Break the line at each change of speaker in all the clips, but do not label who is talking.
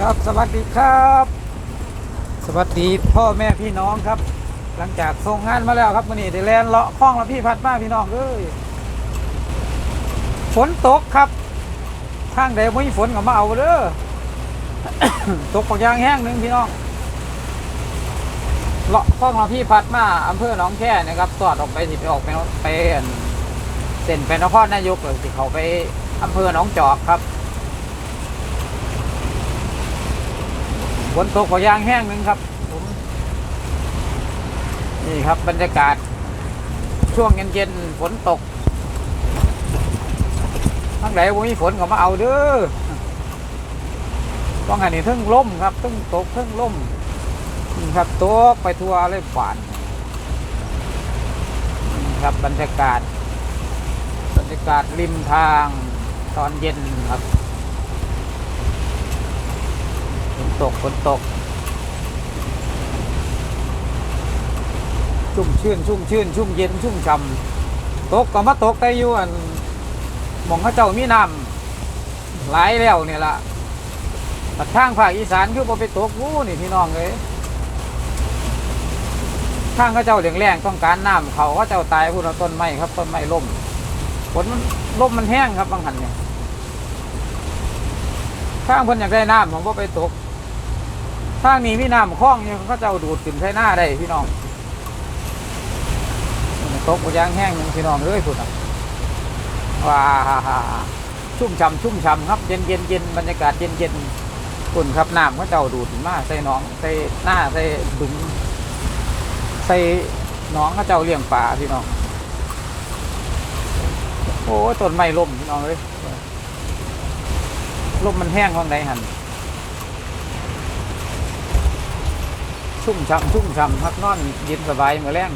ครับสวัสดีครับ สวัสดีพ่อแม่พี่น้องครับ หลังจากส่งงานมาแล้วครับวันนี้ได้แลนเลาะคล้องแล้วพี่พัดมาพี่น้องเอ้ยฝนตกครับทางใดไม่มีฝนก็มาเอาเด้อตกปากยางแห้งหนึ่งพี่น้องเลาะคล้องแล้วพี่พัดมาอำเภอหนองแค่นะครับตอดออกไปสิไปออกไปไปอั่นเส้นไปนครนายกเลยสิเขาไปอำเภอหนองจอกครับ ฝนตกพอยางแห้งหนึ่งครับผมนี่ครับบรรยากาศ ช่วงเย็นๆฝนตกทั้งไหนว่ามีฝนก็มาเอาเด้อต้องหันนี่ทึ่งล่มครับทึ่งตกทึ่งล่มนี่ครับตกไปทั่วเลยฝานนี่ครับบรรยากาศ บรรยากาศริมทางตอนเย็นครับ ฝ นตกฝนตก ชุ่มชื่นชุ่มชื่นชุ่มเย็นชุ่มฉ่ำตกก็มาตกแต่อยู่อันมองเขาเจ้ามีน้ำหลายแล้วเนี่ยละแต่ทางภาคอีสานคือบ่ไปตกวู้นี่พี่น้องเลยทางเขาเจ้าเหลียงแรงต้องการน้ำเขาเขาเจ้าตายพูดเอาต้นไม้ครับต้นไม้ล่มฝนมันล่มมันแห้งครับบางหันเนี่ยทางเพิ่นอยากได้น้ำผมก็ไปตก ทางนี้มีน้ำคลองเนี่ยเขาจะเอาดูดขึ้นใช้หน้าได้พี่น้องตกกยางแห้งพี่น้องเอ้ยพุ่นน่ะว้าชุ่มฉ่ำชุ่มฉ่ำครับเย็นเย็นเย็นบรรยากาศเย็นเย็นคุณครับน้ำเขาจะเอาดูดมาใส่น้องใส่หน้าใส่บึงใส่น้องเขาเจ้าเลี้ยงปลาพี่น้องโอ้ต้นไม้ล่มพี่น้องเอ้ยล่มมันแห้งข้างในหัน ชุ่มฉ่ำชุ่มฉ่ำครับนอนเย็นสบายเมื่อแรง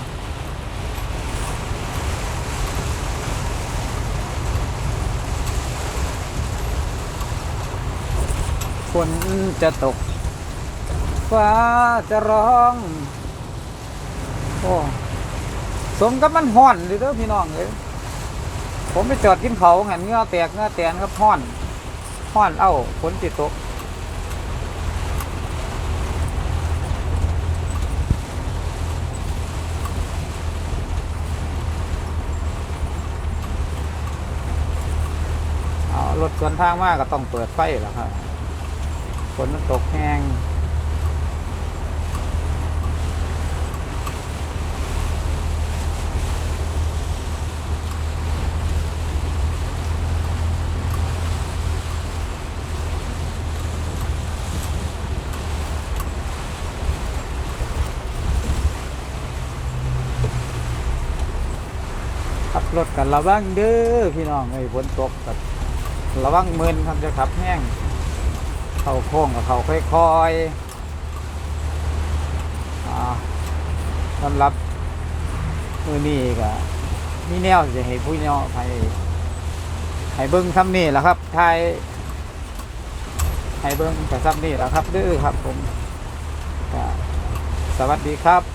ฝนจะตก ฟ้าจะร้อง โอ้สมกับมันห่อนเลยเด้อพี่น้องเลยผมไปจอดกินเขาวหันเงื่อแตกเงื่อแตนครับห่อนห่อนเอ้าฝนติดตก รถสวนทางมากก็ต้องเปิดไฟแล้วครับฝนมันตกแห้งขับรถกันระวังเด้อพี่น้องไอ้ฝนตกกับ ระวังมืนครับจะขับแห้งเข้าโค้งกับเข่าค่อยๆสำหรับมือนี้ก็มีแนวจะให้ผู้เนาะให้ให้เบิ้งซ้ำนี่แหละครับทายให้เบิ้งแต่ซ้ำนี่แหละครับเด้อครับผมสวัสดีครับ